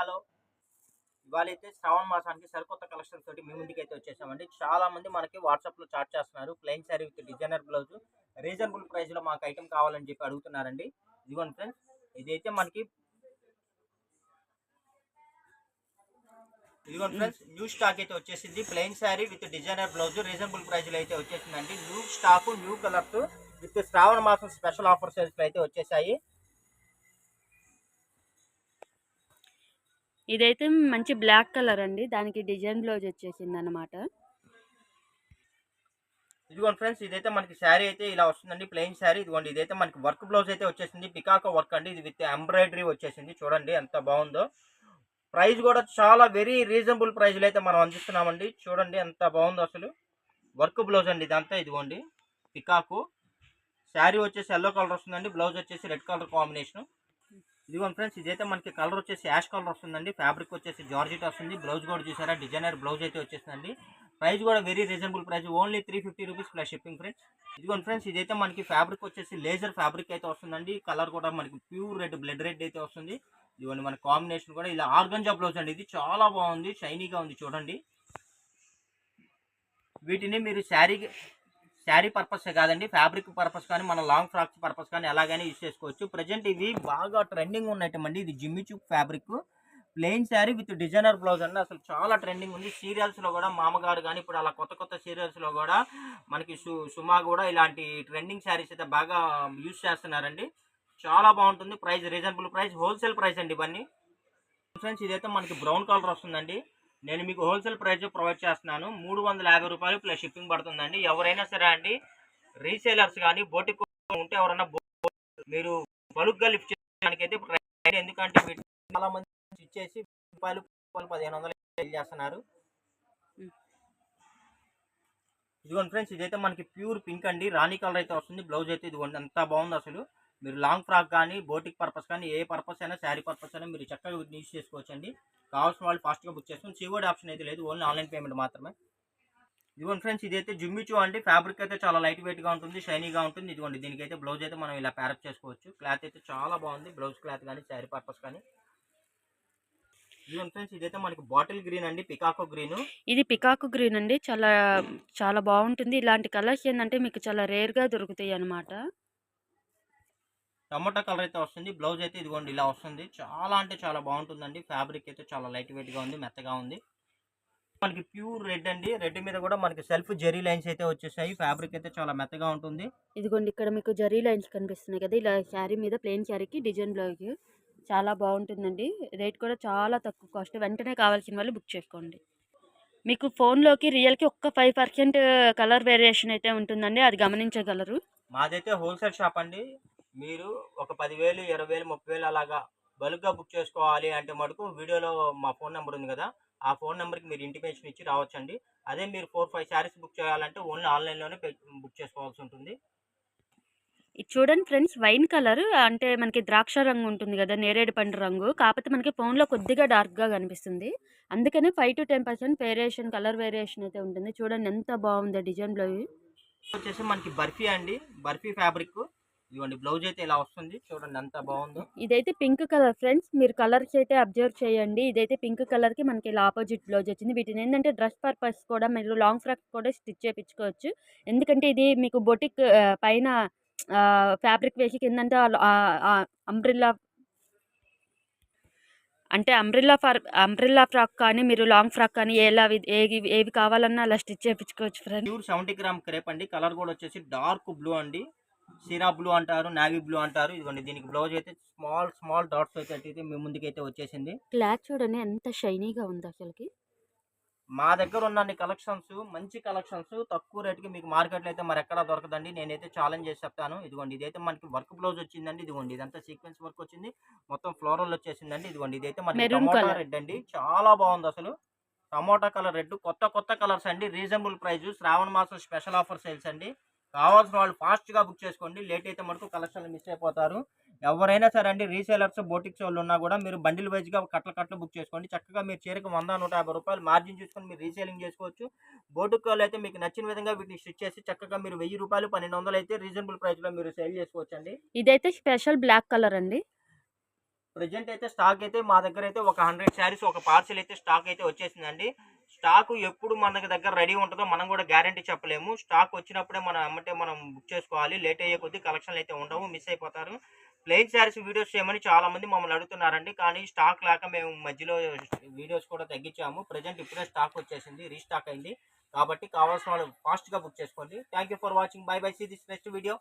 Hello. ఇవాళ అయితే శ్రావణ మాసానికి సరికొత్త కలెక్షన్స్ తోటి మీ ముందుకు అయితే వచ్చేసామండి. చాలా మంది మనకి వాట్సాప్లో చాట్ చేస్తున్నారు. Plain sari with designer blouse reasonable ప్రైస్లో మాకు ఐటమ్ కావాలని చెప్పి అడుగుతున్నారండి. ఇదిగోండి ఫ్రెండ్స్ ఇదైతే మనకి ఇదిగోండి ఫ్రెండ్స్ న్యూ స్టాక్ అయితే వచ్చేసింది. Plain sari with designer blouse reasonable ప్రైస్లో అయితే వచ్చేసిందండి. New stock new colours with Shravana మాసం స్పెషల్ ఆఫర్ సేల్స్ అయితే వచ్చేసాయి. ఇదైతే మంచి బ్లాక్ కలర్ అండి. దానికి డిజైన్ బ్లౌజ్ వచ్చేసింది అనమాట ఇదిగోండి ఫ్రెండ్స్ ఇదైతే మనకి శారీ అయితే ఇలా వస్తుందండి. ప్లెయిన్ శారీ. ఇదిగోండి ఇదైతే మనకి వర్క్ బ్లౌజ్ అయితే వచ్చేసింది. పికాక వర్క్ అండి. ఇది విత్ ఎంబ్రాయిడరీ వచ్చేసింది. చూడండి ఎంత బాగుందో. ప్రైస్ కూడా చాలా వెరీ రీజనబుల్ ప్రైస్లో అయితే మనం అందిస్తున్నామండి. చూడండి ఎంత బాగుందో అసలు. వర్క్ బ్లౌజ్ అండి ఇదంతా. ఇదిగోండి పికాకు. శారీ వచ్చేసి ఎల్లో కలర్ వస్తుందండి. బ్లౌజ్ వచ్చేసి రెడ్ కలర్ కాంబినేషన్. ఇదిగోండి ఫ్రెండ్స్ ఇదైతే మనకి కలర్ వచ్చేసి యాష్ కలర్ వస్తుందండి. ఫ్యాబ్రిక్ వచ్చేసి జార్జిట్ వస్తుంది. బ్లౌజ్ కూడా చూసారా? డిజైనర్ బ్లౌజ్ అయితే వచ్చేసిందండి ప్రైస్ కూడా very reasonable price. Only three fifty rupees plus shipping friends ఇదిగోండి ఫ్రెండ్స్ ఇదైతే మనకి ఫ్యాబ్రిక్ వచ్చేసి లేజర్ ఫ్యాబ్రిక్ అయితే వస్తుందండి. కలర్ కూడా మనకి ప్యూర్ రెడ్ బ్లడ్ రెడ్ అయితే వస్తుంది. ఇదిగోండి మన కాంబినేషన్ కూడా ఇలా ఆర్గంజా బ్లౌజ్ అండి. ఇది చాలా బాగుంది షైనీగా ఉంది చూడండి. వీటిని మీరు శారీ శారీ పర్పస్ కాదండి ఫ్యాబ్రిక్ పర్పస్ కానీ మన లాంగ్ ఫ్రాక్స్ పర్పస్ కానీ ఎలాగైనా యూజ్ చేసుకోవచ్చు. ప్రజెంట్ ఇవి బాగా ట్రెండింగ్ ఉన్నట్టమండి ఇది Jimmy Choo fabric. Plain sari with designer blouse అండి. అసలు చాలా ట్రెండింగ్ ఉంది. సీరియల్స్లో కూడా మామగారు కానీ ఇప్పుడు అలా కొత్త కొత్త సీరియల్స్లో కూడా మనకి సు సుమా కూడా ఇలాంటి ట్రెండింగ్ శారీస్ అయితే బాగా యూజ్ చేస్తున్నారండి. చాలా బాగుంటుంది. Price reasonable price. Wholesale price అండి ఇవన్నీ. ఫ్రెండ్స్ ఇదైతే మనకి బ్రౌన్ కలర్ వస్తుందండి. నేను మీకు హోల్సేల్ ప్రైస్ ప్రొవైడ్ చేస్తున్నాను. మూడు వందల యాభై రూపాయలు ప్లస్ షిప్పింగ్ పడుతుందండి. ఎవరైనా సరే అండి రీసేలర్స్ కానీ బోటిక్ ఉంటే ఎవరైనా మీరు బల్క్గా లిఫ్ట్ చేయడానికి అయితే ఎందుకంటే చాలా మంది ఇచ్చేసి రూపాయలు పదిహేను వందలు సేల్ చేస్తున్నారు. ఇదిగోండి ఫ్రెండ్స్ ఇదైతే మనకి ప్యూర్ పింక్ అండి. రాణి కలర్ అయితే వస్తుంది. బ్లౌజ్ అయితే ఇదిగోండి అంతా బాగుంది అసలు. మీరు లాంగ్ ఫ్రాక్ కానీ బోటిక్ పర్పస్ కానీ ఏ పర్పస్ అయినా శారీ పర్పస్ అయినా మీరు చక్కగా వీటిని చేసుకోవచ్చు అండి కావాల్సిన వాళ్ళు ఫాస్ట్గా బుక్ చేసుకుని సివోడి ఆప్షన్ అయితే లేదు ఓన్లీ ఆన్లైన్ పేమెంట్ మాత్రమే. ఇదిగోండి ఫ్రెండ్స్ ఇదైతే జుమ్మిచు అండి. ఫ్యాబ్రిక్ అయితే చాలా లైట్ వెయిట్గా ఉంటుంది షైనీగా ఉంటుంది. ఇదిగోండి దీనికైతే బ్లౌజ్ అయితే మనం ఇలా ప్యారప్ చేసుకోవచ్చు. క్లాత్ అయితే చాలా బాగుంది బ్లౌజ్ క్లాత్ కానీ శారీ పర్పస్ కానీ. ఇదిగోండి ఫ్రెండ్స్ ఇదైతే మనకి బాటిల్ గ్రీన్ అండి పికాకో గ్రీన్ ఇది పికాకు గ్రీన్ అండి. చాలా చాలా బాగుంటుంది. ఇలాంటి కలర్స్ ఏంటంటే మీకు చాలా రేర్గా దొరుకుతాయి అన్నమాట. టమాటా కలర్ అయితే వస్తుంది. బ్లౌజ్ అయితే ఇదిగోండి ఇలా వస్తుంది. చాలా అంటే చాలా బాగుంటుందండి. ఫ్యాబ్రిక్ అయితే చాలా లైట్ వెయిట్గా ఉంది మెత్తగా ఉంది. మనకి ప్యూర్ రెడ్ అండి. రెడ్ మీద కూడా మనకి సెల్ఫ్ జెరీ లైన్స్ అయితే వచ్చేసాయి. ఫ్యాబ్రిక్ అయితే చాలా మెత్తగా ఉంటుంది. ఇదిగోండి ఇక్కడ మీకు జరీ లైన్స్ కనిపిస్తున్నాయి కదా. ఇలా శారీ మీద ప్లెయిన్ శారీకి డిజైన్ బ్లౌజ్ చాలా బాగుంటుందండి. రేట్ కూడా చాలా తక్కువ కాస్ట్. వెంటనే కావాల్సిన వాళ్ళు బుక్ చేసుకోండి. మీకు ఫోన్లోకి రియల్కి ఒక్క ఫైవ్ పర్సెంట్ కలర్ వేరియేషన్ అయితే ఉంటుందండి. అది గమనించగలరు. మాదైతే హోల్సేల్ షాప్ అండి. మీరు ఒక పదివేలు ఇరవై వేలు ముప్పై వేలు అలాగా బల్క్గా బుక్ చేసుకోవాలి అంటే మటుకు వీడియోలో మా ఫోన్ నెంబర్ ఉంది కదా ఆ ఫోన్ నెంబర్కి మీరు ఇంటిమేషన్ ఇచ్చి రావచ్చండి. అదే మీరు ఫోర్ ఫైవ్ శారీస్ బుక్ చేయాలంటే ఓన్లీ ఆన్లైన్లోనే బుక్ చేసుకోవాల్సి ఉంటుంది. ఇది చూడండి ఫ్రెండ్స్ వైన్ కలర్ అంటే మనకి ద్రాక్ష రంగు ఉంటుంది కదా నేరేడు పండు రంగు. కాకపోతే మనకి ఫోన్లో కొద్దిగా డార్క్గా కనిపిస్తుంది. అందుకనే five to ten percent variation colour variation అయితే ఉంటుంది. చూడండి ఎంత బాగుందో డిజైన్ బ్లౌజ్. వచ్చేసి మనకి బర్ఫీ అండి. బర్ఫీ ఫ్యాబ్రిక్. ఇదిగోండి బ్లౌజ్ అయితే ఇలా వస్తుంది. చూడండి ఎంత బాగుందో. ఇదైతే పింక్ కలర్ ఫ్రెండ్స్. మీరు కలర్స్ అయితే అబ్జర్వ్ చేయండి. ఇదైతే పింక్ కలర్కి మనకి ఇలా ఆపోజిట్ బ్లౌజ్ వచ్చింది. వీటిని ఏంటంటే డ్రెస్ పర్పస్ కూడా మీరు లాంగ్ ఫ్రాక్ కూడా స్టిచ్ చేయించుకోవచ్చు. ఎందుకంటే ఇది మీకు బొటిక్ పైన ఫ్యాబ్రిక్ వేసి కిందంటే అంబ్రిల్లా అంటే అంబ్రిల్లా ఫర్ అంబ్రిల్లా ఫ్రాక్ కానీ మీరు లాంగ్ ఫ్రాక్ కానీ ఎలా ఏవి ఏవి కావాలన్నా అలా స్టిచ్ చేయించుకోవచ్చు friend pure seventy gram crepe అండి. కలర్ కూడా వచ్చేసి డార్క్ బ్లూ అండి. సిరా బ్లూ అంటారు నావీ బ్లూ అంటారు. ఇదిగోండి దీనికి బ్లౌజ్ అయితే స్మాల్ స్మాల్ డాట్స్ అయితే మీ ముందుకి అయితే వచ్చేసింది. క్లాత్ చూడండి ఎంత షైనీగా ఉంది అసలుకి. మా దగ్గర ఉన్న కలెక్షన్స్ మంచి కలెక్షన్స్ తక్కువ రేటుకి మీకు మార్కెట్లో అయితే మరి ఎక్కడా దొరకదండి. నేనైతే ఛాలెంజ్ చేసి చెప్తాను. ఇదిగోండి ఇదైతే మనకి వర్క్ బ్లౌజ్ వచ్చిందండి. ఇదిగోండి ఇదంతా సీక్వెన్స్ వర్క్ వచ్చింది. మొత్తం ఫ్లోరల్ వచ్చేసిందండి. ఇదిగోండి ఇదైతే మనకి టమోటా. రెడ్ అండి. చాలా బాగుంది అసలు. టమోటా కలర్ రెడ్ కొత్త కొత్త కలర్స్ అండి. రీజనబుల్ ప్రైస్ శ్రావణ మాసం స్పెషల్ ఆఫర్ సేల్స్ అండి. కావాల్సిన వాళ్ళు ఫాస్ట్గా బుక్ చేసుకోండి. లేట్ అయితే మటుకు కలెక్షన్ మిస్ అయిపోతారు. ఎవరైనా సరే అండి రీసేలర్స్ బోటిక్స్ వాళ్ళు ఉన్నా కూడా మీరు బండిల్ వైజ్గా కట్ల కట్లు బుక్ చేసుకోండి. చక్కగా మీరు చీరకు వంద నూట యాభై రూపాయలు మార్జిన్ చూసుకొని మీరు రీసేలింగ్ చేసుకోవచ్చు. బోటిక్ వాళ్ళు అయితే మీకు నచ్చిన విధంగా వీటిని స్టిచ్ చేసి చక్కగా మీరు వెయ్యి రూపాయలు పన్నెండు వందలు అయితే రీజనబుల్ ప్రైస్లో మీరు సేల్ చేసుకోవచ్చు అండి ఇదైతే స్పెషల్ బ్లాక్ కలర్ అండి. ప్రజెంట్ అయితే స్టాక్ అయితే మా దగ్గర అయితే ఒక హండ్రెడ్ శారీస్ ఒక పార్సిల్ అయితే స్టాక్ అయితే వచ్చేసిందండి. స్టాక్ ఎప్పుడు మన దగ్గర రెడీ ఉంటుందో మనం కూడా గ్యారంటీ చెప్పలేము. స్టాక్ వచ్చినప్పుడే మనం అమ్మటే మనం బుక్ చేసుకోవాలి. లేట్ అయ్యే కొద్దీ కలెక్షన్లు అయితే ఉండవు మిస్ అయిపోతారు. ప్లెయిన్ శారీస్ వీడియోస్ చేయమని చాలామంది మమ్మల్ని అడుగుతున్నారండి. కానీ స్టాక్ లేక మేము మధ్యలో వీడియోస్ కూడా తగ్గించాము. ప్రజెంట్ ఇప్పుడే స్టాక్ వచ్చేసింది రీస్టాక్ అయింది. కాబట్టి కావాల్సిన వాళ్ళు ఫాస్ట్గా బుక్ చేసుకోండి. Thank you for watching. Bye bye. See this next video.